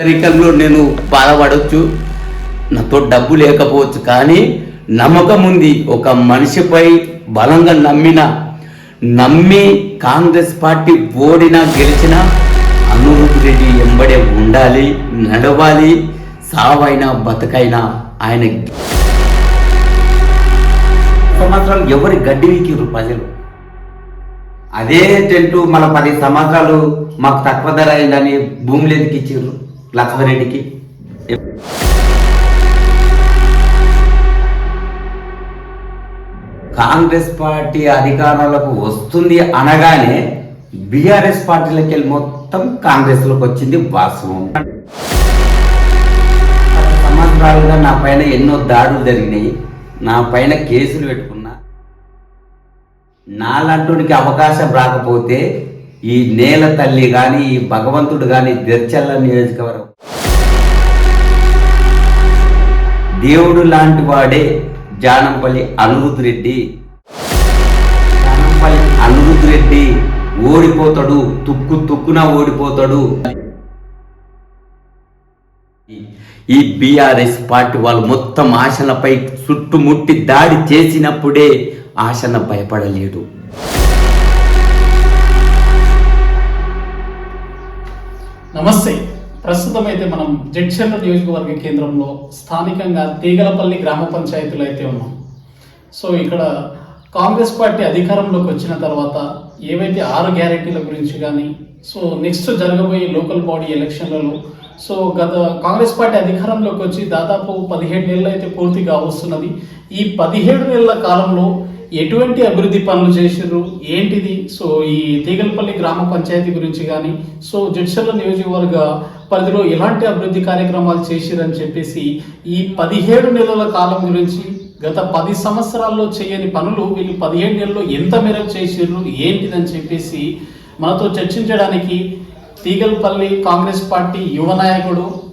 పేదరికంలో నేను బాధపడవచ్చు నాతో డబ్బు లేకపోవచ్చు. కానీ నమ్మకం ఉంది. ఒక మనిషిపై బలంగా నమ్మిన నమ్మి కాంగ్రెస్ పార్టీ ఓడినా గెలిచిన అనురూప్ రెడ్డి ఎంబడే ఉండాలి నడవాలి. సావైనా బతకైనా ఆయన సంవత్సరాలు ఎవరి గడ్డి వీకిరు ప్రజలు? అదే టెంటు మన పది సంవత్సరాలు మాకు తక్కువ ధర అయిందని భూములు ఎందుకు లక్ష్మారెడ్డికి కాంగ్రెస్ పార్టీ అధికారంలోకి వస్తుంది అనగానే బీఆర్ఎస్ పార్టీలోకి వెళ్ళి మొత్తం కాంగ్రెస్లోకి వచ్చింది వాస్తవం. సంవత్సరాలుగా నా పైన ఎన్నో దాడులు జరిగినాయి. నా పైన కేసులు పెట్టుకున్నా. నాలాంటికి అవకాశం రాకపోతే ఈ నేల తల్లి కానీ ఈ భగవంతుడు కానీ దెర్చల్ల నియోజకవర్గం. దేవుడు లాంటి వాడే జానంపల్లి అనిరుద్ రెడ్డి. జానంపల్లి అనిరుద్ రెడ్డి ఓడిపోతాడు తుక్కు తుక్కున ఓడిపోతాడు. ఈ బీఆర్ఎస్ పార్టీ వాళ్ళు మొత్తం ఆశలపై చుట్టుముట్టి దాడి చేసినప్పుడే ఆశన భయపడలేడు. నమస్తే. ప్రస్తుతం అయితే మనం జడ్చర్ల నియోజకవర్గ కేంద్రంలో స్థానికంగా తీగలపల్లి గ్రామ పంచాయతీలో అయితే ఉన్నాం. సో ఇక్కడ కాంగ్రెస్ పార్టీ అధికారంలోకి వచ్చిన తర్వాత ఏవైతే ఆరు గ్యారెంటీల గురించి కానీ సో నెక్స్ట్ జరగబోయే లోకల్ బాడీ ఎలక్షన్లలో సో గత కాంగ్రెస్ పార్టీ అధికారంలోకి వచ్చి దాదాపు పదిహేడు నెలలు అయితే పూర్తిగా వస్తున్నది. ఈ పదిహేడు నెలల కాలంలో ఎటువంటి అభివృద్ధి పనులు చేసారు ఏంటిది? సో ఈ తీగలపల్లి గ్రామ పంచాయతీ గురించి కానీ సో జడ్చర్ల నియోజకవర్గ పరిధిలో ఎలాంటి అభివృద్ధి కార్యక్రమాలు చేసిరని చెప్పేసి ఈ పదిహేడు నెలల కాలం గురించి గత పది సంవత్సరాల్లో చేయని పనులు వీళ్ళు పదిహేడు నెలల్లో ఎంత మేరకు చేసిర్రు? ఏంటిదని చెప్పేసి మనతో చర్చించడానికి తీగల్పల్లి కాంగ్రెస్ పార్టీ యువ నాయకుడు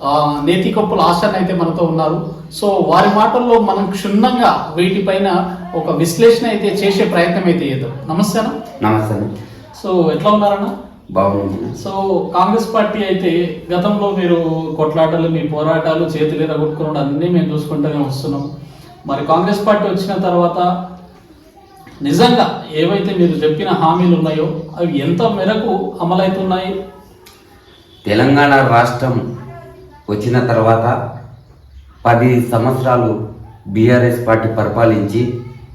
ఆ, నేతికొప్పుల ఆశన్ అయితే మనతో ఉన్నారు. సో వారి మాటల్లో మనం క్షుణ్ణంగా వీటిపైన ఒక విశ్లేషణ అయితే చేసే ప్రయత్నం అయితే చేద్దాం. నమస్తే అన్న. నమస్తే సో ఎట్లా ఉన్నారన్న? బాగుంది సో కాంగ్రెస్ పార్టీ అయితే గతంలో మీరు కొట్లాటలు మీ పోరాటాలు చేతులు ఎరగొట్టుకున్నాడు అన్నీ మేము చూసుకుంటూనే వస్తున్నాం. మరి కాంగ్రెస్ పార్టీ వచ్చిన తర్వాత నిజంగా ఏవైతే మీరు చెప్పిన హామీలు ఉన్నాయో అవి ఎంత మేరకు అమలవుతున్నాయి? తెలంగాణ రాష్ట్రం వచ్చిన తర్వాత పది సంవత్సరాలు బీఆర్ఎస్ పార్టీ పరిపాలించి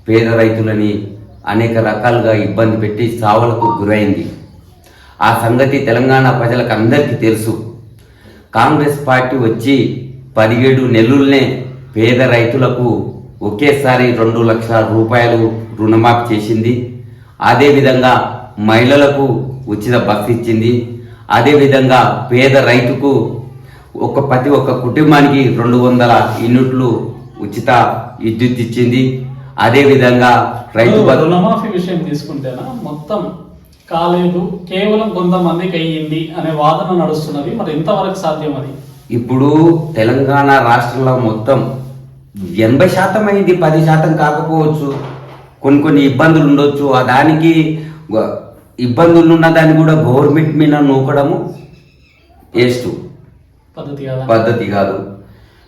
పేద రైతులని అనేక రకాలుగా ఇబ్బంది పెట్టి సావులకు గురైంది. ఆ సంగతి తెలంగాణ ప్రజలకు అందరికీ తెలుసు. కాంగ్రెస్ పార్టీ వచ్చి పదిహేడు నెలలనే పేద రైతులకు ఒకేసారి రెండు లక్షల రూపాయలు రుణమాఫీ చేసింది. అదేవిధంగా మహిళలకు ఉచిత బస్సు ఇచ్చింది. అదేవిధంగా పేద రైతుకు ఒక ప్రతి ఒక్క కుటుంబానికి రెండు వందల యూనిట్లు ఉచిత విద్యుత్ ఇచ్చింది. అదేవిధంగా రైతు భ- రుణమాఫీ విషయం తీసుకుంటేనా? మొత్తం కాలేదు కేవలం కొంతమందికి అయ్యింది అనే వాదన నడుస్తున్నది. మరి ఎంతవరకు సాధ్యం అది? ఇప్పుడు తెలంగాణ రాష్ట్రంలో మొత్తం ఎనభై శాతం అయింది పది శాతం కాకపోవచ్చు. కొన్ని కొన్ని ఇబ్బందులు ఉండొచ్చు. ఆ దానికి ఇబ్బందులు ఉన్న దాన్ని కూడా గవర్నమెంట్ మీద నూకడము వేస్ట్. పద్ధతి కదా. పద్ధతి కాదు.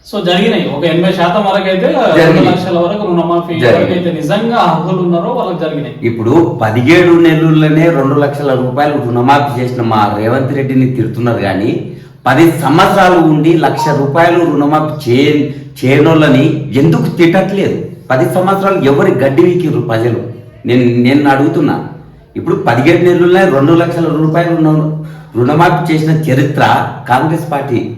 సో జరిగినాయి. ఒక ఎనభై శాతం వరకు అయితే రెండు. లక్షల వరకు రుణమాఫీ. ఎవరికైతే నిజంగా అర్హులు ఉన్నారో వాళ్ళకి జరిగినాయి. ఇప్పుడు పదిహేడు నెలల్లోనే రెండు లక్షల రూపాయలు రుణమాఫీ చేసిన మా రేవంత్ రెడ్డిని తిడుతున్నారు కానీ పది సంవత్సరాలు ఉండి లక్ష రూపాయలు రుణమాఫీ చే చేయనోళ్ళని ఎందుకు తిట్టట్లేదు? పది సంవత్సరాలు ఎవరి గడ్డి వీకిర్రు ప్రజలు? నేను నేను అడుగుతున్నా. ఇప్పుడు పదిహేడు నెలలనే రెండు లక్షల రూపాయలు రుణమాఫీ చేసిన చరిత్ర కాంగ్రెస్ పార్టీ.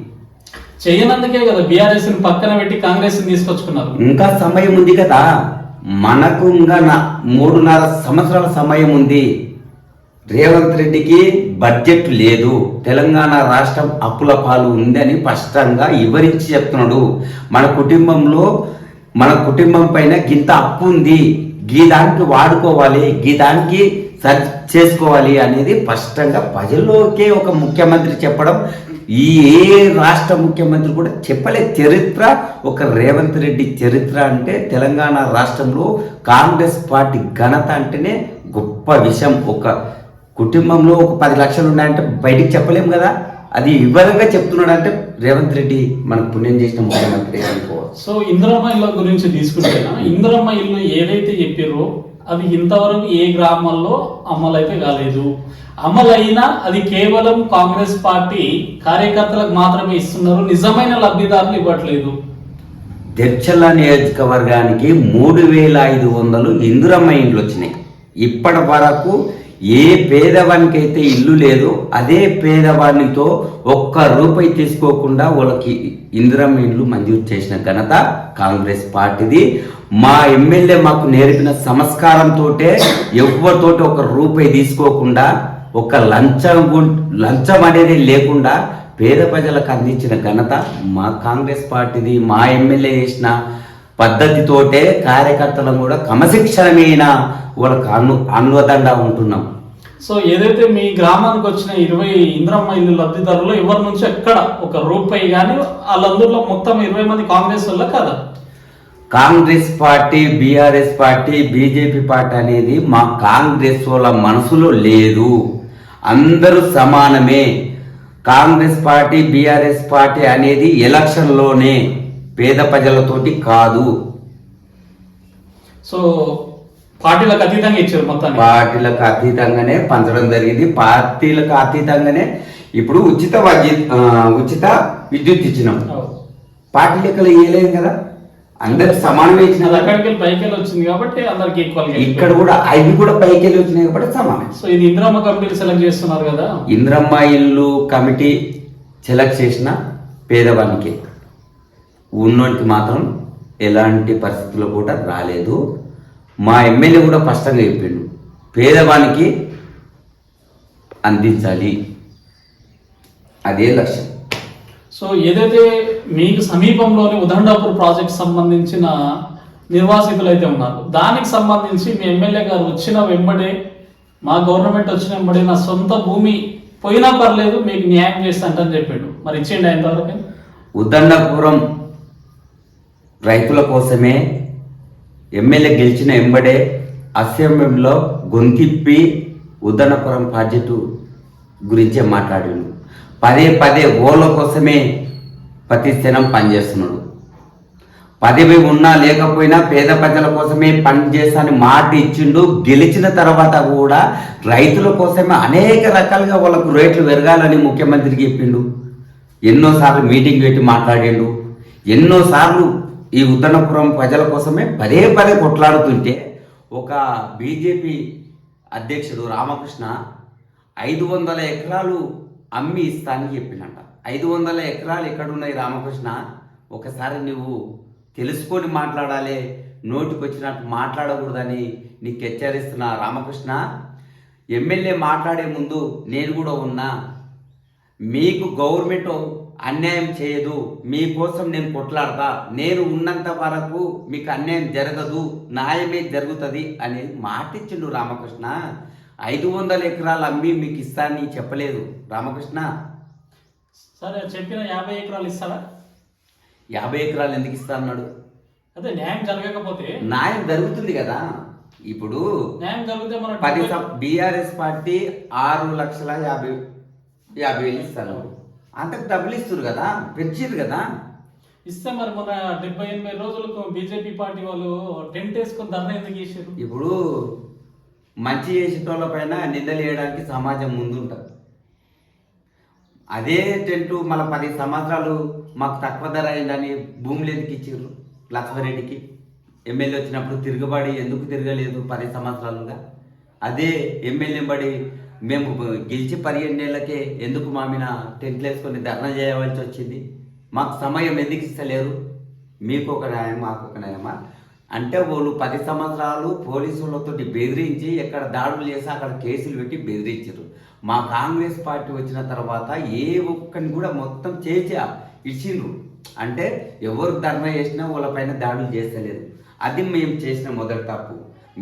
చేయనందుకే కదా బీఆర్ఎస్ పక్కన పెట్టి కాంగ్రెస్ తీసుకొచ్చుకున్నారు. ఇంకా సమయం ఉంది కదా. మనకు ఇంకా మూడున్నర సంవత్సరాల సమయం ఉంది. రేవంత్ రెడ్డికి బడ్జెట్ లేదు. తెలంగాణ రాష్ట్రం అప్పుల పాలు ఉందని స్పష్టంగా వివరించి చెప్తున్నాడు. మన కుటుంబంలో మన కుటుంబం పైన గింత అప్పు ఉంది. గీ దానికి వాడుకోవాలి. గీ దానికి సర్చ్ చేసుకోవాలి అనేది స్పష్టంగా ప్రజల్లోకే ఒక ముఖ్యమంత్రి చెప్పడం ఈ ఏ రాష్ట్ర ముఖ్యమంత్రి కూడా చెప్పలే చరిత్ర ఒక రేవంత్ రెడ్డి చరిత్ర అంటే తెలంగాణ రాష్ట్రంలో కాంగ్రెస్ పార్టీ ఘనత అంటేనే గొప్ప విషయం. ఒక కుటుంబంలో ఒక పది లక్షలు ఉన్నాయంటే బయటికి చెప్పలేము కదా. అది వివరంగా చెప్తున్నాడు అంటే రేవంత్ రెడ్డి మనకు పుణ్యం చేసిన ముఖ్యమంత్రి అనుకోవచ్చు. సో ఇందిరమ్మ ఇళ్ళ గురించి తీసుకుంటేనా? ఇందిరమ్మ ఇల్లు ఏదైతే చెప్పారో అవి ఇంతవరకు ఏ గ్రామాల్లో అమలైతే కాలేదు. అమలైనా అది కేవలం కాంగ్రెస్ పార్టీ కార్యకర్తలకు మాత్రమే ఇస్తున్నారు. నిజమైన లబ్ధిదారులు ఇవ్వట్లేదు. దెర్చల్ల నియోజకవర్గానికి మూడు వేల ఐదు వందలు ఇందిరమ్మ ఇండ్లు వచ్చినాయి. ఇప్పటి వరకు ఏ పేదవానికైతే ఇల్లు లేదో అదే పేదవానితో ఒక్క రూపాయి తీసుకోకుండా వాళ్ళకి ఇందిరమ్మ ఇండ్లు మంజూరు చేసిన ఘనత కాంగ్రెస్ పార్టీది. మా ఎమ్మెల్యే మాకు నేర్పిన సంస్కారంతో ఎవరితోటి ఒక రూపాయి తీసుకోకుండా ఒక లంచం గు- లంచం అనేది లేకుండా పేద ప్రజలకు అందించిన ఘనత మా కాంగ్రెస్ పార్టీది. మా ఎమ్మెల్యే చేసిన పద్ధతితోటే కార్యకర్తలను కూడా క్రమశిక్షణమైన వాళ్ళకు అను అన్వదండా ఉంటున్నాం. సో ఏదైతే మీ గ్రామానికి వచ్చిన ఇరవై ఇంద్రమ్మ ఇల్లు లబ్ధిదారులు ఎవరి నుంచి ఎక్కడ ఒక రూపాయి కానీ వాళ్ళందరిలో మొత్తం ఇరవై మంది కాంగ్రెస్ వల్ల కదా? Congress party BRS party BJP party అనేది మా కాంగ్రెస్ వాళ్ళ మనసులో లేదు. అందరూ సమానమే. కాంగ్రెస్ పార్టీ బీఆర్ఎస్ పార్టీ అనేది ఎలక్షన్లోనే పేద ప్రజలతోటి కాదు. సో పార్టీలకు అతీతంగా ఇచ్చారు మొత్తాన్ని పార్టీలకు అతీతంగానే పంచడం జరిగింది. పార్టీలకు అతీతంగానే ఇప్పుడు ఉచిత ఉచిత విద్యుత్ ఇచ్చినాం. పార్టీ లెక్కలు ఇవ్వలేం కదా? అందరికి సమానమే అది ఇచ్చిన అక్కడికి పైకి వచ్చింది కాబట్టి అందరికి ఈక్వల్ ఇక్కడ కూడా అవి కూడా పైకి వెళ్ళి వచ్చినాయి కాబట్టి సమానం సో ఇది ఇందిరమ్మ కమిటీలు సెలెక్ట్ చేస్తున్నారు కదా? ఇంద్రమ్మ ఇల్లు కమిటీ సెలెక్ట్ చేసిన పేదవానికి ఉన్నోనికి మాత్రం ఎలాంటి పరిస్థితుల్లో కూడా రాలేదు. మా ఎమ్మెల్యే కూడా స్పష్టంగా చెప్పిండు పేదవానికి అందించాలి. అదే లక్ష్యం. సో ఏదైతే మీకు సమీపంలోని ఉదండాపూర్ ప్రాజెక్ట్ సంబంధించిన నిర్వాసితులు అయితే ఉన్నారు దానికి సంబంధించి మీ ఎమ్మెల్యే గారు వచ్చిన వెంబడే మా గవర్నమెంట్ వచ్చిన వెంబడే నా సొంత భూమి పోయినా పర్లేదు మీకు న్యాయం చేస్తాంటని చెప్పాడు. మరి ఇచ్చేయండి ఆయన వరకు ఉదండపురం రైతుల కోసమే ఎమ్మెల్యే గెలిచిన ఎంబడే అసెంబ్లీలో గొంతిప్పి ఉదనపురం ప్రాజెక్టు గురించే మాట్లాడాను పదే పదే ఓల కోసమే ప్రతి క్షణం పనిచేస్తున్నాడు. పదవి ఉన్నా లేకపోయినా పేద ప్రజల కోసమే పని మాట ఇచ్చిండు. గెలిచిన తర్వాత కూడా రైతుల కోసమే అనేక రకాలుగా వాళ్ళకు రేట్లు పెరగాలని ముఖ్యమంత్రికి చెప్పిండు. ఎన్నోసార్లు మీటింగ్ పెట్టి మాట్లాడిండు. ఎన్నోసార్లు ఈ ఉత్తనపురం ప్రజల కోసమే పదే పదే కొట్లాడుతుంటే ఒక బీజేపీ అధ్యక్షుడు రామకృష్ణ ఐదు వందల ఎకరాలు అమ్మి ఇస్తానని చెప్పినట. ఐదు వందల ఎకరాలు ఎక్కడున్నాయి రామకృష్ణ? ఒకసారి నువ్వు తెలుసుకొని మాట్లాడాలి. నోటికి వచ్చినట్టు మాట్లాడకూడదని నీకు హెచ్చరిస్తున్నా రామకృష్ణ. ఎమ్మెల్యే మాట్లాడే ముందు నేను కూడా ఉన్నా. మీకు గవర్నమెంట్ అన్యాయం చేయదు. మీకోసం నేను కొట్లాడతా. నేను ఉన్నంత వరకు మీకు అన్యాయం జరగదు. న్యాయమే జరుగుతుంది అని మాటిచ్చిండు రామకృష్ణ. ఐదు వందల ఎకరాలు అమ్మి మీకు ఇస్తానని చెప్పలేదు. రామకృష్ణ? సరే చెప్పిన యాభై ఎకరాలు ఇస్తారా? యాభై ఎకరాలు ఎందుకు ఇస్తా అన్నాడు? అదే న్యాయం జరగకపోతే? న్యాయం జరుగుతుంది కదా. ఇప్పుడు న్యాయం జరిగితే మన పది బీఆర్ఎస్ పార్టీ ఆరు లక్షల యాభై యాభై వేలు ఇస్తారు. అంతకు డబ్బులు ఇస్తారు కదా పెంచారు కదా. ఇస్తే మరి మన డెబ్బై ఎనభై రోజులకు బీజేపీ పార్టీ వాళ్ళు టెంట్ వేసుకొని ధర్నా ఎందుకు చేసారు ఇప్పుడు మంచి చేసేటోళ్ళ పైన నిందలు వేయడానికి సమాజం ముందుంటుంది. అదే టెంటు మళ్ళీ పది సంవత్సరాలు మాకు తక్కువ ధర అయిందని భూములు ఎందుకు ఇచ్చారు లక్ష్మారెడ్డికి ఎమ్మెల్యే వచ్చినప్పుడు తిరగబడి ఎందుకు తిరగలేదు పది సంవత్సరాలుగా? అదే ఎమ్మెల్యే బడి మేము గెలిచి పదిహేను నెలలకే ఎందుకు మా మీద టెంట్లు వేసుకొని ధర్నా చేయవలసి వచ్చింది? మాకు సమయం ఎందుకు ఇస్తలేరు? మీకు ఒక న్యాయం మాకు ఒక న్యాయమా? అంటే వాళ్ళు పది సంవత్సరాలు పోలీసులతో బెదిరించి ఎక్కడ దాడులు చేసి అక్కడ కేసులు పెట్టి బెదిరించారు. మా కాంగ్రెస్ పార్టీ వచ్చిన తర్వాత ఏ ఒక్కని కూడా మొత్తం చేసి ఇచ్చిండ్రు అంటే ఎవరు ధర్నా చేసినా వాళ్ళపైన దాడులు చేస్తలేదు. అది మేము చేసిన మొదటి తప్పు.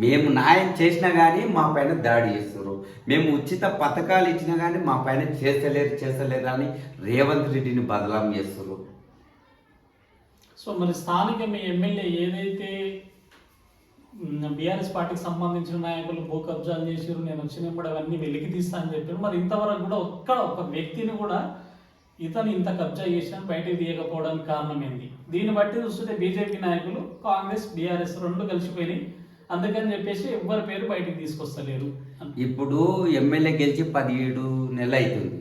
మేము న్యాయం చేసినా కానీ మా పైన దాడి చేస్తారు మేము ఉచిత పథకాలు ఇచ్చినా కానీ మా పైన చేస్తలేరు చేస్తలేరు అని రేవంత్ రెడ్డిని బదలాం చేస్తారు సో మరి స్థానిక మీ ఎమ్మెల్యే ఏదైతే బీఆర్ఎస్ పార్టీకి సంబంధించిన నాయకులు భూ కబ్జాలు చేసారు నేను వచ్చినప్పుడు అవన్నీ వెలికి తీస్తా అని చెప్పారు మరి ఇంతవరకు కూడా ఒక్కడ ఒక వ్యక్తిని కూడా ఇతను ఇంత కబ్జా చేసినా బయటకు తీయకపోవడానికి కారణం ఏంది? దీన్ని బట్టి చూస్తుంటే బీజేపీ నాయకులు కాంగ్రెస్ బీఆర్ఎస్ రెండు కలిసిపోయినాయి. అందుకని చెప్పేసి ఎవరి పేరు బయటకు తీసుకొస్తలేరు. ఇప్పుడు ఎమ్మెల్యే గెలిచి పదిహేడు నెలలు అవుతుంది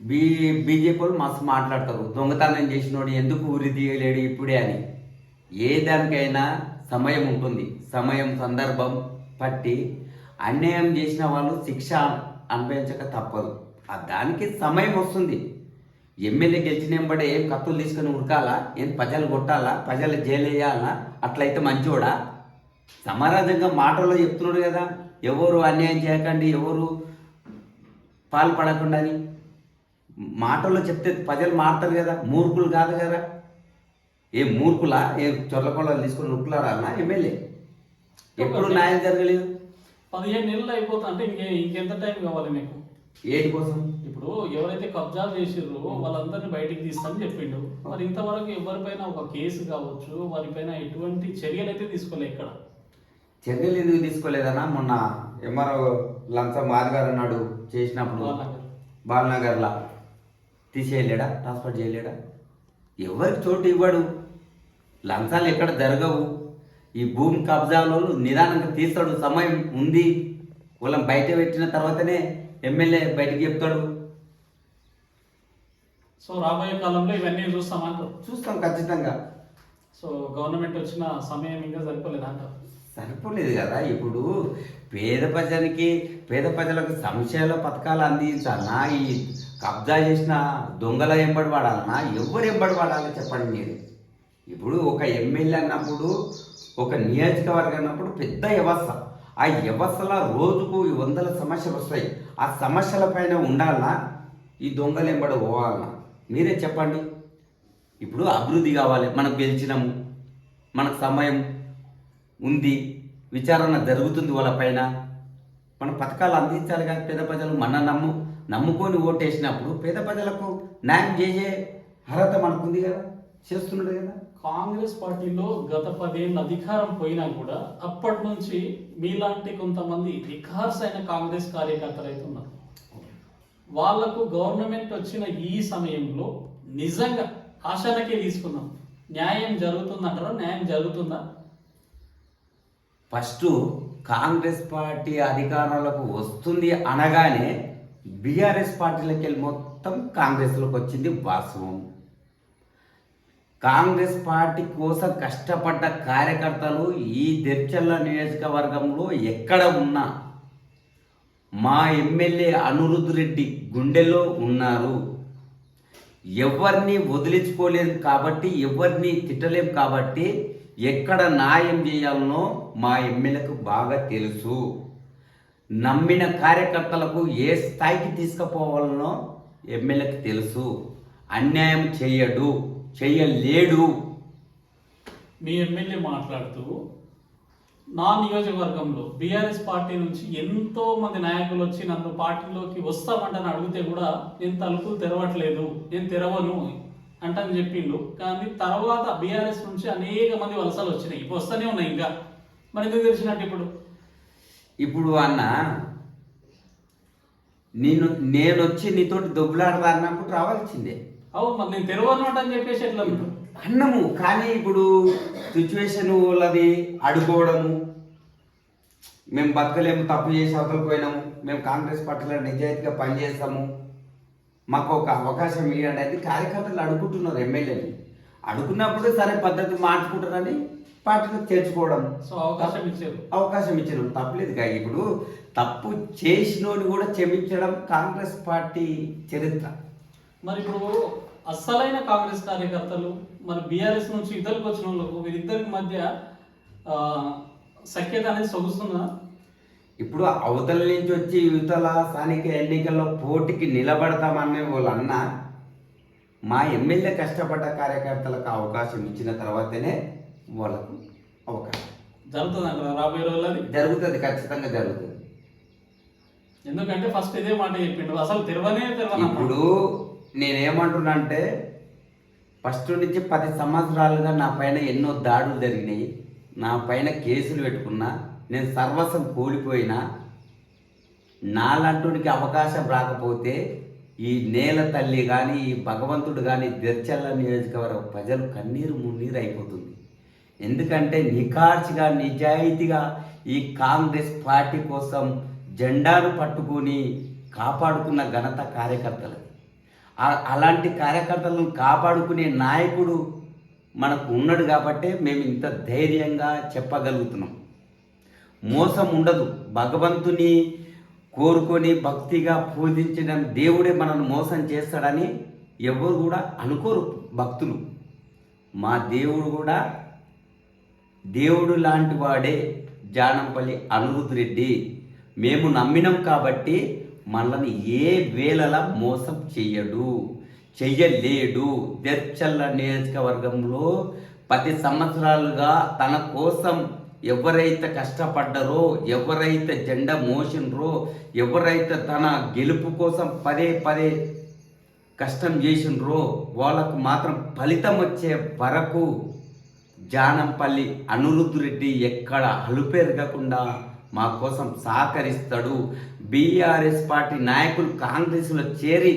బీ బీజేపీ వాళ్ళు మస్తు మాట్లాడతారు. దొంగతనం చేసినోడు ఎందుకు ఊరి తీయలేడు ఇప్పుడే అని. ఏ దానికైనా సమయం ఉంటుంది. సమయం సందర్భం పట్టి అన్యాయం చేసిన వాళ్ళు శిక్ష అనుభవించక తప్పదు. ఆ దానికి సమయం వస్తుంది. ఎమ్మెల్యే గెలిచిన వెంబడే ఏం కత్తులు తీసుకొని ఉరకాలా? ఏం ప్రజలు కొట్టాలా? ప్రజలు జైలు వేయాలా అట్లయితే మంచోడా? సమారాజంగా మాటల్లో చెప్తున్నాడు కదా ఎవరు అన్యాయం చేయకండి ఎవరు పాల్పడకుండా అని మాటల్లో చెప్తే ప్రజలు మారుతారు కదా మూర్ఖులు కాదు కదా. ఏ మూర్ఖులా? ఏ చొర్లకొండలు తీసుకొని నుక్కులాడాలన్నా ఎమ్మెల్యే? ఎప్పుడు న్యాయం జరగలేదు. పదిహేను నెలలు అయిపోతా అంటే ఇంకే ఇంకెంత టైం కావాలి మీకు? ఏటి కోసం? ఇప్పుడు ఎవరైతే కబ్జా చేసిర్రో వాళ్ళందరినీ బయటికి తీస్తానని చెప్పిండు. మరి ఇంతవరకు ఎవరిపైన ఒక కేసు కావచ్చు వారిపైన ఎటువంటి చర్యలు అయితే తీసుకోలే ఇక్కడ? చర్యలు ఎందుకు తీసుకోలేదన్నా మొన్న ఎంఆర్ఓ లంచం ఆదిగారు నాడు చేసినప్పుడు బాలనగర్. బాలనగర్లా. తీసేయలేడా? ట్రాన్స్ఫర్ చేయలేడా? ఎవరికి చోటు ఇవ్వడు? లంచాలు ఎక్కడ జరగవు. ఈ భూమి కబ్జాలో నిదానంగా తీస్తాడు సమయం ఉంది. వాళ్ళని బయట పెట్టిన తర్వాతనే ఎమ్మెల్యే బయటికి చెప్తాడు. సో రాబోయే కాలంలో ఇవన్నీ చూస్తామంటారు చూస్తాం ఖచ్చితంగా. సో గవర్నమెంట్ వచ్చిన సమయం ఇంకా సరిపోలేదంట సరిపోలేదు కదా. ఇప్పుడు పేద ప్రజలకి పేద ప్రజలకు సంక్షేమ పథకాలు అందించాలన్నా ఈ కబ్జా చేసిన దొంగల ఎంబడి వాడాలన్నా ఎవరు ఎంబడి వాడాలో చెప్పండి మీరు? ఇప్పుడు ఒక ఎమ్మెల్యే అన్నప్పుడు ఒక నియోజకవర్గం అన్నప్పుడు పెద్ద వ్యవస్థ. ఆ వ్యవస్థలో రోజుకు ఈ వందల సమస్యలు వస్తాయి. ఆ సమస్యల పైన ఉండాలన్నా ఈ దొంగలు ఎంబడి పోవాలన్నా. మీరే చెప్పండి. ఇప్పుడు అభివృద్ధి కావాలి. మనం గెలిచినాము. మనకు సమయం ఉంది. విచారణ జరుగుతుంది వాళ్ళ పైన. మన పథకాలు అందించాలి కానీ పేద ప్రజలు మన నమ్ము నమ్ముకొని ఓటేసినప్పుడు పేద ప్రజలకు న్యాయం చేసే అర్హత మనకుంది కదా. చేస్తున్నాడు కదా. కాంగ్రెస్ పార్టీలో గత పదేళ్ళ అధికారం పోయినా కూడా అప్పటి నుంచి మీలాంటి కొంతమంది రికార్స్ అయిన కాంగ్రెస్ కార్యకర్తలు అయితే ఉన్నారు. వాళ్ళకు గవర్నమెంట్ వచ్చిన ఈ సమయంలో నిజంగా ఆశలకే తీసుకుందాం న్యాయం జరుగుతుందంటారా? న్యాయం జరుగుతుందా? ఫస్ట్ కాంగ్రెస్ పార్టీ అధికారంలోకి వస్తుంది అనగానే బీఆర్ఎస్ పార్టీలోకి వెళ్ళి మొత్తం కాంగ్రెస్లోకి వచ్చింది వాస్తవం. కాంగ్రెస్ పార్టీ కోసం కష్టపడ్డ కార్యకర్తలు ఈ దెర్చల్ల నియోజకవర్గంలో ఎక్కడ ఉన్నా మా ఎమ్మెల్యే అనురుద్ధ రెడ్డి గుండెలో ఉన్నారు. ఎవరిని వదిలించుకోలేదు కాబట్టి ఎవరిని తిట్టలేం కాబట్టి ఎక్కడ న్యాయం చేయాలనో మా ఎమ్మెల్యేకు బాగా తెలుసు. నమ్మిన కార్యకర్తలకు ఏ స్థాయికి తీసుకుపోవాలనో ఎమ్మెల్యేకి తెలుసు. అన్యాయం చేయడు. చేయలేడు. మీ ఎమ్మెల్యే మాట్లాడుతూ నా నియోజకవర్గంలో బీఆర్ఎస్ పార్టీ నుంచి ఎంతో మంది నాయకులు వచ్చి నన్ను పార్టీలోకి వస్తామంటని అడిగితే కూడా నేను తలుపులు తెరవట్లేదు నేను తెరవను అంటని చెప్పిండు. కానీ తర్వాత బీఆర్ఎస్ నుంచి అనేక మంది వలసలు వచ్చినాయి. ఇప్పుడు వస్తూనే ఉన్నాయి ఇంకా. మరి ఎందుకు తెలిసినట్టు ఇప్పుడు? ఇప్పుడు అన్న నేను నేను వచ్చి నీతోటి దొబ్బులాడదా అన్నప్పుడు రావాల్సిందే. అవు మరి నేను తెరవను అంటని చెప్పేసి ఎట్లా? అన్నము కానీ ఇప్పుడు సిచ్యువేషన్ వాళ్ళది అడుకోవడము మేము బతకలేము తప్పు చేసి అవతల పోయినాము మేము కాంగ్రెస్ పార్టీలో నిజాయితీగా పనిచేస్తాము. మాకు ఒక అవకాశం ఇవ్వండి అనేది కార్యకర్తలు అడుగుతున్నారు ఎమ్మెల్యేని అడుగున్నప్పుడు సరే పద్ధతి మార్చుకుంటారని పార్టీలో చేర్చుకోవడం. సో అవకాశం ఇచ్చారు. అవకాశం ఇచ్చిన. తప్పలేదు కాదు ఇప్పుడు తప్పు చేసినోని కూడా క్షమించడం కాంగ్రెస్ పార్టీ చరిత్ర. మరి ఇప్పుడు అస్సలైన కాంగ్రెస్ కార్యకర్తలు మరి బీఆర్ఎస్ నుంచి ఇద్దరికి వచ్చిన వాళ్ళకు వీరిద్దరికి మధ్య సఖ్యత అనేది సొగుస్తుందా? ఇప్పుడు అవతల నుంచి వచ్చి యువతల స్థానిక ఎన్నికల్లో పోటీకి నిలబడతామనే వాళ్ళన్న మా ఎమ్మెల్యే కష్టపడ్డ కార్యకర్తలకు అవకాశం ఇచ్చిన తర్వాతనే వాళ్ళకు అవకాశం. జరుగుతుంది అంటారా? రాబోయే రోజులని జరుగుతుంది ఖచ్చితంగా జరుగుతుంది. ఎందుకంటే ఫస్ట్ ఇదే మాట చెప్పిండు. అసలు తెరవనే తెరవను ఇప్పుడు నేనేమంటున్నా అంటే ఫస్ట్ నుంచి పది సంవత్సరాలుగా నా పైన ఎన్నో దాడులు జరిగినాయి. నా పైన కేసులు పెట్టుకున్నా నేను సర్వస్వం కూలిపోయినా నాలంటుడికి అవకాశం రాకపోతే ఈ నేల తల్లి కానీ ఈ భగవంతుడు కానీ దెర్చల్ల నియోజకవర్గ ప్రజలు కన్నీరు మున్నీరు అయిపోతుంది. ఎందుకంటే నిఖార్చిగా నిజాయితీగా ఈ కాంగ్రెస్ పార్టీ కోసం జెండాను పట్టుకొని కాపాడుకున్న ఘనత కార్యకర్తలు అలాంటి కార్యకర్తలను కాపాడుకునే నాయకుడు మనకు ఉన్నాడు కాబట్టే మేము ఇంత ధైర్యంగా చెప్పగలుగుతున్నాం. మోసం ఉండదు. భగవంతుని కోరుకొని భక్తిగా పూజించిన దేవుడే మనల్ని మోసం చేస్తాడని ఎవరు కూడా అనుకోరు భక్తులు. మా దేవుడు కూడా దేవుడు లాంటి వాడే జానంపల్లి అనురుద్ రెడ్డి. మేము నమ్మినాం కాబట్టి మనల్ని ఏ వేళలా మోసం చెయ్యడు చెయ్యలేడు. దర్చల్ల నియోజకవర్గంలో పది సంవత్సరాలుగా తన కోసం ఎవరైతే కష్టపడ్డరో ఎవరైతే జెండా మోసినరో ఎవరైతే తన గెలుపు కోసం పదే పదే కష్టం చేసినరో వాళ్ళకు మాత్రం ఫలితం వచ్చే వరకు జానంపల్లి అనిరుద్ధ్ రెడ్డి ఎక్కడ అలుపెరగకుండా మా కోసం సహకరిస్తాడు. బీఆర్ఎస్ పార్టీ నాయకులు కాంగ్రెస్లో చేరి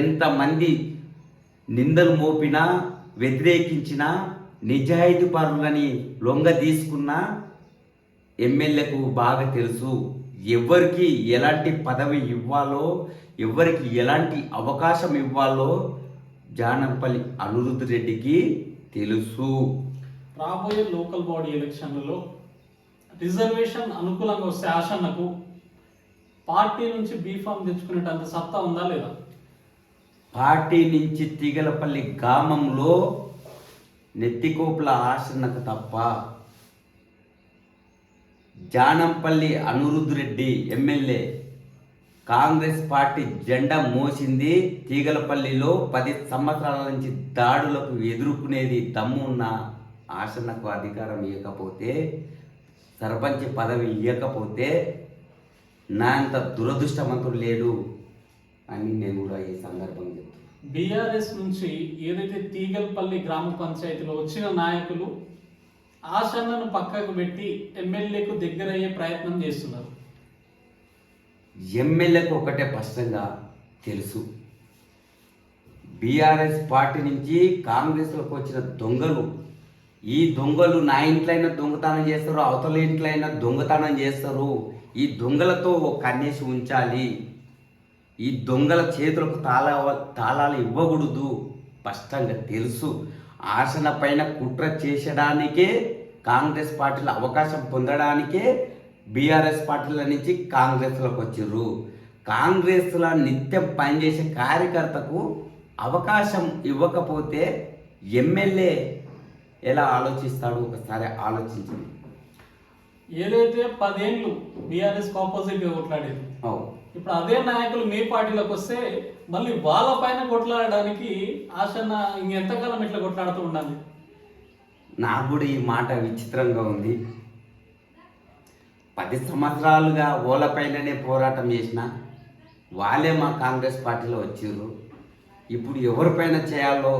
ఎంతమంది నిందలు మోపినా వ్యతిరేకించినా నిజాయితీ పరులని లొంగ తీసుకున్నా ఎమ్మెల్యేకు బాగా తెలుసు. ఎవరికి ఎలాంటి పదవి ఇవ్వాలో ఎవరికి ఎలాంటి అవకాశం ఇవ్వాలో జానంపల్లి అనిరుద్ధ్ రెడ్డికి తెలుసు. రాబోయే లోకల్ బాడీ ఎలక్షన్లలో రిజర్వేషన్ అనుకూలంగా వస్తే పార్టీ నుంచి బీఫామ్ తెచ్చుకునేటంత సత్తా ఉందా లేదా? పార్టీ నుంచి తీగలపల్లి గ్రామంలో నెత్తికోపుల ఆశనకు తప్ప జానంపల్లి అనిరుద్ధ్ రెడ్డి ఎమ్మెల్యే కాంగ్రెస్ పార్టీ జెండా మోసింది. తీగలపల్లిలో పది సంవత్సరాల నుంచి దాడులకు ఎదుర్కొనేది దమ్ము ఉన్న ఆసనకు అధికారం ఇవ్వకపోతే సర్పంచ్ పదవి ఇవ్వకపోతే నా అంత దురదృష్టవంతుడు లేడు అని నేను కూడా ఈ సందర్భంగా చెప్తాను బీఆర్ఎస్ నుంచి ఏదైతే తీగల్పల్లి గ్రామ పంచాయతీలో వచ్చిన నాయకులు ఆశన్నను పక్కకు పెట్టి ఎమ్మెల్యేకు దగ్గరయ్యే ప్రయత్నం చేస్తున్నారు. ఎమ్మెల్యేకు ఒకటే స్పష్టంగా తెలుసు. బీఆర్ఎస్ పార్టీ నుంచి కాంగ్రెస్లోకి వచ్చిన దొంగలు ఈ దొంగలు నా ఇంట్లో అయినా దొంగతనం చేస్తారు అవతల ఇంట్లో అయినా దొంగతనం చేస్తారు. ఈ దొంగలతో కన్నేసి ఉంచాలి. ఈ దొంగల చేతులకు తాళ తాళాలు ఇవ్వకూడదు. స్పష్టంగా తెలుసు. ఆసన పైన కుట్ర చేసడానికే కాంగ్రెస్ పార్టీలో అవకాశం పొందడానికే బీఆర్ఎస్ పార్టీల నుంచి కాంగ్రెస్లోకి వచ్చిర్రు. కాంగ్రెస్లో నిత్యం పనిచేసే కార్యకర్తకు అవకాశం ఇవ్వకపోతే ఎమ్మెల్యే ఎలా ఆలోచిస్తాడు? ఒకసారి ఆలోచించండి. ఏదైతే పదేళ్ళు బీఆర్ఎస్ ఆపోజిట్గా కొట్లాడేది ఇప్పుడు అదే నాయకులు మీ పార్టీలోకి వస్తే మళ్ళీ వాళ్ళ పైన కొట్లాడడానికి ఆశన్న ఇంకెంతకాలం ఇట్లా కొట్లాడుతూ ఉండాలి? నాకు కూడా ఈ మాట విచిత్రంగా ఉంది. పది సంవత్సరాలుగా ఓలపైననే పోరాటం చేసిన వాళ్ళే మా కాంగ్రెస్ పార్టీలో వచ్చిర్రు. ఇప్పుడు ఎవరిపైన చేయాలో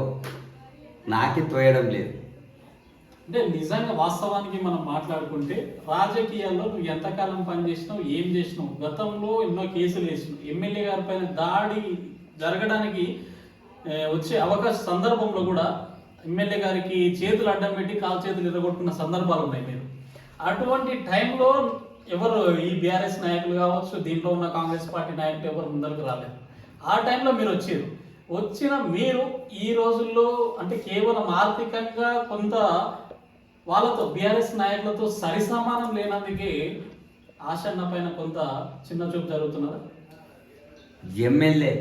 నాకే తోయడం లేదు. అంటే నిజంగా వాస్తవానికి మనం మాట్లాడుకుంటే రాజకీయాల్లో నువ్వు ఎంతకాలం పనిచేసినావు ఏం చేసినావు? గతంలో ఎన్నో కేసులు వేసినావు. ఎమ్మెల్యే గారి పైన దాడి జరగడానికి వచ్చే అవకాశ సందర్భంలో కూడా ఎమ్మెల్యే గారికి చేతులు అడ్డం పెట్టి కాలు చేతులు ఎరగొట్టుకున్న సందర్భాలు ఉన్నాయి మీరు. అటువంటి టైంలో ఎవరు ఈ బీఆర్ఎస్ నాయకులు కావచ్చు దీంట్లో ఉన్న కాంగ్రెస్ పార్టీ నాయకులు ఎవరు ముందరకు రాలేదు. ఆ టైంలో మీరు వచ్చారు. వచ్చిన మీరు ఈ రోజుల్లో అంటే కేవలం ఆర్థికంగా కొంత వాళ్ళతో బీఆర్ఎస్ నాయకులతో సరి సమానం లేనందుకే ఆశన్న పైన కొంత చిన్న చూపు జరుగుతున్నదా? ఎమ్మెల్యే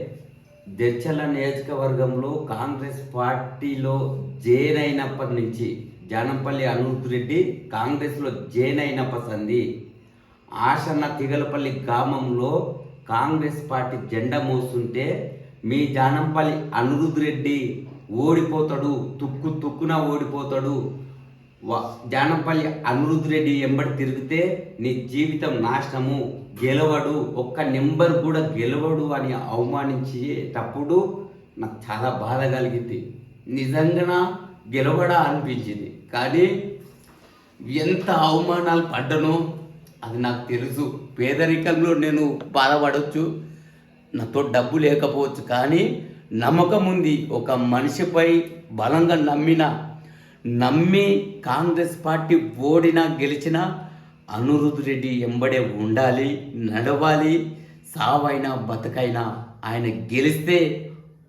దెచ్చల నియోజకవర్గంలో కాంగ్రెస్ పార్టీలో జైన్ అయినప్పటి నుంచి జానంపల్లి అనిరుద్ రెడ్డి కాంగ్రెస్లో జైన్ అయినప్పటి సంది ఆశన్న తిగలపల్లి గ్రామంలో కాంగ్రెస్ పార్టీ జెండా మోస్తుంటే మీ జానంపల్లి అనురుద్ రెడ్డి ఓడిపోతాడు తుక్కు తుక్కున ఓడిపోతాడు జానంపల్లి అనిరుద్ రెడ్డి ఎంబడి తిరిగితే నీ జీవితం నాశనము. గెలవడు ఒక్క నెంబర్ కూడా గెలవడు అని అవమానించేటప్పుడు నాకు చాలా బాధ కలిగింది. నిజంగా గెలవడా అనిపించింది. కానీ ఎంత అవమానాలు పడ్డనో అది నాకు తెలుసు. పేదరికంలో నేను బాధపడవచ్చు నాతో డబ్బు లేకపోవచ్చు. కానీ నమ్మకం ఉంది ఒక మనిషిపై బలంగా నమ్మిన నమ్మి కాంగ్రెస్ పార్టీ ఓడినా గెలిచినా అనిరుద్ రెడ్డి ఎంబడే ఉండాలి నడవాలి సావైనా బతుకైనా ఆయన గెలిస్తే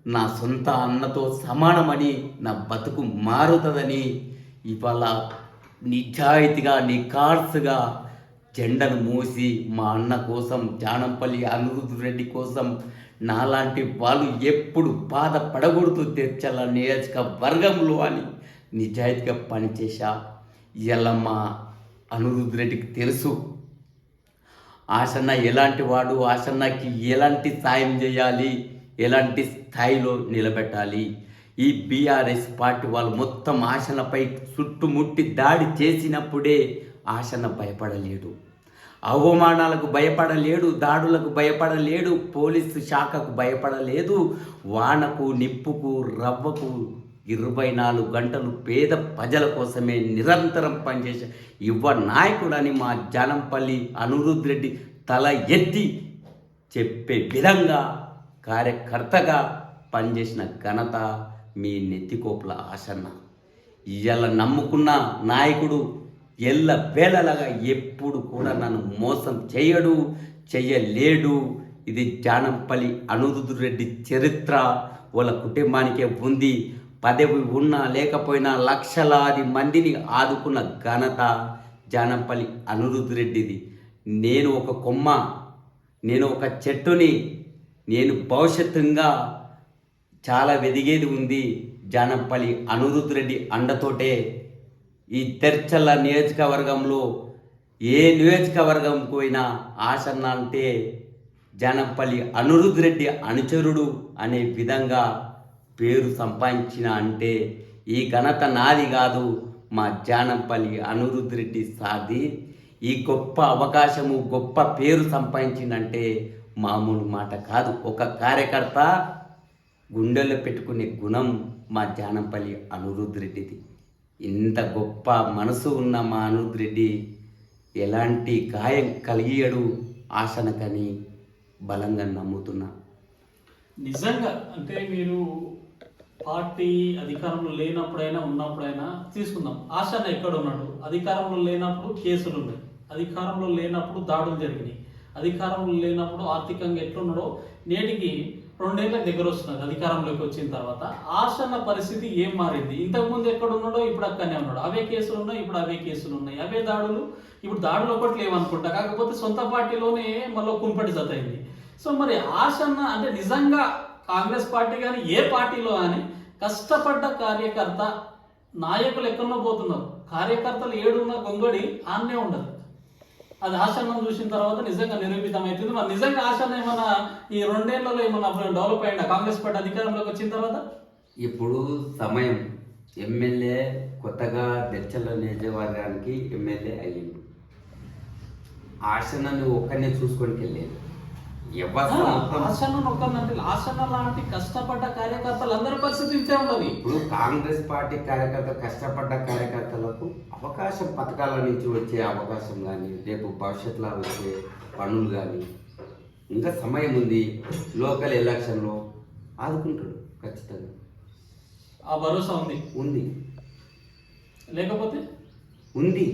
నా సొంత అన్నతో సమానమని నా బతుకు మారుతుందని ఇవాళ నిజాయితీగా నిఖార్సుగా జెండను మూసి మా అన్న కోసం జానంపల్లి అనిరుద్ రెడ్డి కోసం నాలాంటి వాళ్ళు ఎప్పుడు బాధపడకూడదు తెచ్చాల నియోజకవర్గంలో అని నిజాయితీగా పనిచేశా? ఇలా మా రెడ్డికి తెలుసు. ఆసన్న ఎలాంటి వాడు? ఆసన్నకి ఎలాంటి సాయం చేయాలి? ఎలాంటి స్థాయిలో నిలబెట్టాలి? ఈ బీఆర్ఎస్ పార్టీ వాళ్ళు మొత్తం ఆశనపై చుట్టుముట్టి దాడి చేసినప్పుడే ఆశన భయపడలేడు. అవమానాలకు భయపడలేడు దాడులకు భయపడలేడు పోలీసు శాఖకు భయపడలేదు వానకు నిప్పుకు రవ్వకు ఇరవై నాలుగు గంటలు పేద ప్రజల కోసమే నిరంతరం పనిచేసే యువ నాయకుడని మా జానంపల్లి అనురుద్ రెడ్డి తల ఎత్తి చెప్పే విధంగా కార్యకర్తగా పనిచేసిన ఘనత మీ నెత్తికోపుల ఆసన్న ఇవాళ నమ్ముకున్న నాయకుడు ఎల్ల వేళలాగా ఎప్పుడు కూడా నన్ను మోసం చేయడు చెయ్యలేడు. ఇది జానంపల్లి అనురుద్ రెడ్డి చరిత్ర. వాళ్ళ కుటుంబానికే ఉంది. పదవి ఉన్నా లేకపోయినా లక్షలాది మందిని ఆదుకున్న ఘనత జానంపల్లి అనిరుద్ రెడ్డిది. నేను ఒక కొమ్మ నేను ఒక చెట్టుని నేను భవిష్యత్తుగా చాలా వెదిగేది ఉంది జానంపల్లి అనిరుద్ రెడ్డి అండతోటే. ఈ తెర్చల్ల నియోజకవర్గంలో ఏ నియోజకవర్గం పోయినా ఆసన్న అంటే జానంపల్లి అనిరుద్ రెడ్డి అనుచరుడు అనే విధంగా పేరు సంపాదించిన అంటే ఈ ఘనత నాది కాదు. మా జానంపల్లి అనిరుద్ రెడ్డి సాది ఈ గొప్ప అవకాశము గొప్ప పేరు సంపాదించిందంటే మామూలు మాట కాదు. ఒక కార్యకర్త గుండెల్లో పెట్టుకునే గుణం మా జానంపల్లి అనిరుద్ రెడ్డిది ఇంత గొప్ప మనసు ఉన్న మా అనిరుద్ రెడ్డి ఎలాంటి గాయం కలిగియడు ఆశనకని బలంగా నమ్ముతున్నా. నిజంగా అంటే మీరు పార్టీ అధికారంలో లేనప్పుడైనా ఉన్నప్పుడైనా తీసుకుందాం. ఆశన్న ఎక్కడ ఉన్నాడు? అధికారంలో లేనప్పుడు కేసులు ఉన్నాయి. అధికారంలో లేనప్పుడు దాడులు జరిగినాయి. అధికారంలో లేనప్పుడు ఆర్థికంగా ఎట్లున్నాడో నేటికి రెండేళ్ళకి దగ్గర వస్తున్నది అధికారంలోకి వచ్చిన తర్వాత. ఆశన్న పరిస్థితి ఏం మారింది? ఇంతకుముందు ఎక్కడ ఉన్నాడో ఇప్పుడు అక్కడనే ఉన్నాడు. అవే కేసులు ఉన్నాయి ఇప్పుడు అవే కేసులు ఉన్నాయి. అవే దాడులు ఇప్పుడు దాడులు ఒకటి లేవనుకుంటా. కాకపోతే సొంత పార్టీలోనే మళ్ళీ కుంపటి జతయింది సో మరి ఆశన్న అంటే నిజంగా కాంగ్రెస్ పార్టీ కానీ ఏ పార్టీలో కానీ కష్టపడ్డ కార్యకర్త నాయకులు ఎక్కడో పోతున్నారు. కార్యకర్తలు ఏడున్న గొంగడి ఆన్నే ఉండదు. అది ఆశన్నం చూసిన తర్వాత నిజంగా నిరూపితం అవుతుంది మరి నిజంగా ఆశన్న ఏమన్నా ఈ రెండేళ్ళలో ఏమన్నా డెవలప్ అయ్యిందా కాంగ్రెస్ పార్టీ అధికారంలోకి వచ్చిన తర్వాత? ఇప్పుడు సమయం. ఎమ్మెల్యే కొత్తగా దెచ్చల నియోజకవర్గానికి ఎమ్మెల్యే అయ్యిండు. ఆశనని ఒక్కనే చూసుకొని వెళ్ళేది. లాంటి కష్టపడ్డ కార్యకర్తలు అందరి పరిస్థితి ఇంతే ఇప్పుడు కాంగ్రెస్ పార్టీ కార్యకర్త కష్టపడ్డ కార్యకర్తలకు అవకాశం పథకాల నుంచి వచ్చే అవకాశం కానీ రేపు భవిష్యత్తులో వచ్చే పనులు కానీ ఇంకా సమయం ఉంది లోకల్ ఎలక్షన్లో ఆదుకుంటాడు ఖచ్చితంగా. ఆ భరోసా ఉంది. ఉంది. లేకపోతే? ఉంది.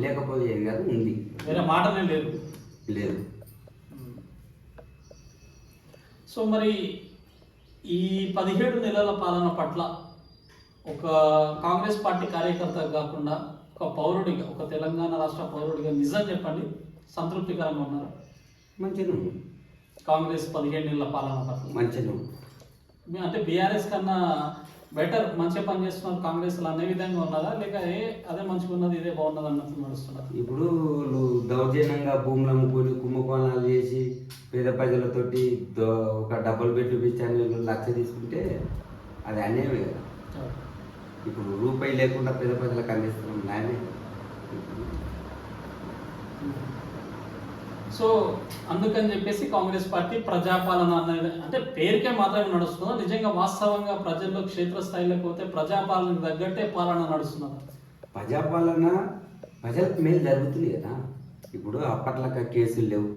లేకపోతే ఏం కాదు ఉంది. వేరే మాటనే లేదు లేదు. సో మరి ఈ పదిహేడు నెలల పాలన పట్ల ఒక కాంగ్రెస్ పార్టీ కార్యకర్త కాకుండా ఒక పౌరుడిగా ఒక తెలంగాణ రాష్ట్ర పౌరుడిగా నిజం చెప్పండి. సంతృప్తికరంగా ఉన్నారు? మంచిగా కాంగ్రెస్ పదిహేడు నెలల పాలన పట్ల. మంచిగా అంటే బీఆర్ఎస్ కన్నా బెటర్ మంచిగా పనిచేస్తున్నారు కాంగ్రెస్ అనే విధంగా ఉన్నదా లేక ఏ అదే మంచిగా ఉన్నది ఇదే బాగున్నది అన్నట్టు నడుస్తున్నారు? ఇప్పుడు దౌర్జన్యంగా భూములు అమ్ముకొని కుంభకోణాలు చేసి పేద ప్రజలతోటి ఒక డబ్బులు పెట్టి పిచ్చాను లక్ష తీసుకుంటే అది అన్యాయమే కదా. ఇప్పుడు రూపాయి లేకుండా పేద ప్రజలకు అందిస్తున్నాం న్యాయమే. సో అందుకని చెప్పేసి కాంగ్రెస్ పార్టీ ప్రజాపాలన అనేది అంటే పేరుకే మాత్రమే నడుస్తుందా నిజంగా వాస్తవంగా ప్రజల్లో క్షేత్రస్థాయిలోకి పోతే ప్రజాపాలనకు తగ్గట్టే పాలన నడుస్తున్నదా. ప్రజాపాలన ప్రజలకు మేలు జరుగుతుంది కదా ఇప్పుడు అప్పట్లక కేసులు లేవు.